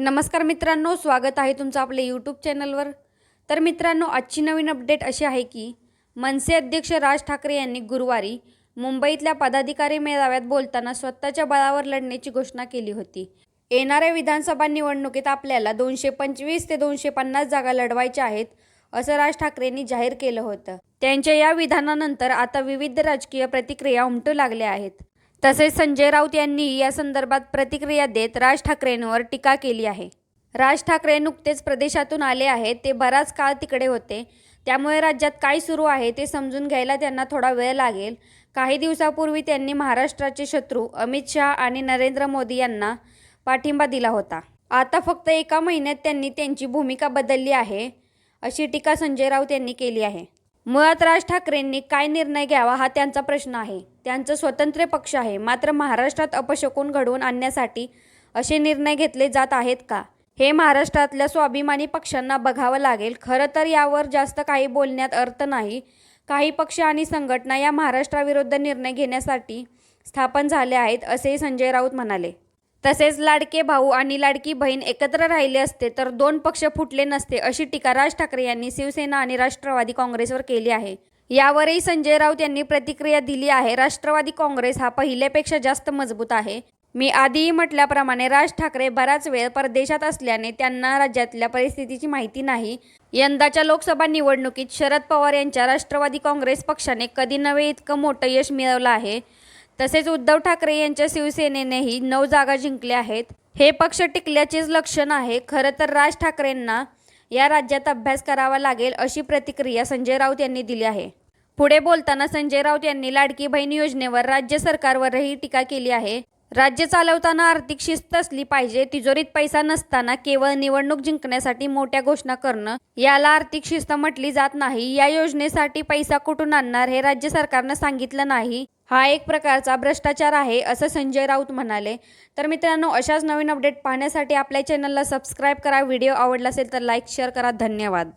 नमस्कार मित्रांनो स्वागत आहे तुमचं आपल्या यूट्यूब चॅनलवर तर मित्रांनो आजची नवीन अपडेट अशी आहे की मनसे अध्यक्ष राज ठाकरे यांनी गुरुवारी मुंबईतल्या पदाधिकारी मेळाव्यात बोलताना स्वतःच्या बळावर लढण्याची घोषणा केली होती. येणाऱ्या विधानसभा निवडणुकीत आपल्याला दोनशे पंचवीस ते दोनशे पन्नास जागा लढवायच्या आहेत असं राज ठाकरेंनी जाहीर केलं होतं. त्यांच्या या विधानानंतर आता विविध राजकीय प्रतिक्रिया उमटू लागल्या आहेत. तसेच संजय राऊत यांनी या संदर्भात प्रतिक्रिया देत राज ठाकरेंवर टीका केली आहे. राज ठाकरे नुकतेच प्रदेशातून आले आहेत ते बराच काळ तिकडे होते. त्यामुळे राज्यात काय सुरू आहे ते समजून घ्यायला त्यांना थोडा वेळ लागेल. काही दिवसापूर्वी त्यांनी महाराष्ट्राचे शत्रू अमित शहा आणि नरेंद्र मोदी यांना पाठिंबा दिला होता. आता फक्त एका महिन्यात त्यांनी त्यांची भूमिका बदलली आहे अशी टीका संजय राऊत यांनी केली आहे. मुळात राज ठाकरेंनी काय निर्णय घ्यावा हा त्यांचा प्रश्न आहे. त्यांचं स्वतंत्र पक्ष आहे. मात्र महाराष्ट्रात अपशकून घडवून आणण्यासाठी असे निर्णय घेतले जात आहेत का? हे महाराष्ट्रातल्या स्वाभिमानी पक्षांना बघावं लागेल. खरं तर यावर जास्त काही बोलण्यात अर्थ नाही. काही पक्ष आणि संघटना या महाराष्ट्राविरुद्ध निर्णय घेण्यासाठी स्थापन झाले आहेत असेही संजय राऊत म्हणाले. तसेच लाडके भाऊ आणि लाडकी बहीण एकत्र राहिले असते तर दोन पक्ष फुटले नसते अशी टीका राज ठाकरे यांनी शिवसेना आणि राष्ट्रवादी काँग्रेसवर केली आहे. यावरही संजय राऊत यांनी प्रतिक्रिया दिली आहे राष्ट्रवादी काँग्रेस हा पहिल्यापेक्षा जास्त मजबूत आहे. मी आधीही म्हटल्याप्रमाणे राज ठाकरे बराच वेळ परदेशात असल्याने त्यांना राज्यातल्या परिस्थितीची माहिती नाही. यंदाच्या लोकसभा निवडणुकीत शरद पवार यांच्या राष्ट्रवादी काँग्रेस पक्षाने कधी नव्हे इतकं मोठं यश मिळवलं आहे. तसेच उद्धव ठाकरे यांच्या शिवसेनेनेही नऊ जागा जिंकल्या आहेत. हे पक्ष टिकल्याचेच लक्षण आहे. खरं तर राज ठाकरेंना या राज्यात अभ्यास करावा लागेल अशी प्रतिक्रिया संजय राऊत यांनी दिली आहे. पुढे बोलताना संजय राऊत यांनी लाडकी बहीण योजनेवर राज्य सरकारवरही टीका केली आहे. राज्य चालवताना आर्थिक शिस्त असली पाहिजे तिजोरीत पैसा नसताना केवळ निवडणूक जिंकण्यासाठी मोठ्या घोषणा करणं याला आर्थिक शिस्त म्हटली जात नाही. या योजनेसाठी पैसा कुठून आणणार हे राज्य सरकारनं सांगितलं नाही. हा एक प्रकारचा भ्रष्टाचार आहे असं संजय राऊत म्हणाले. तर मित्रांनो अशाच नवीन अपडेट पाहण्यासाठी आपल्या चॅनलला सबस्क्राईब करा. व्हिडिओ आवडला असेल तर लाईक शेअर करा. धन्यवाद.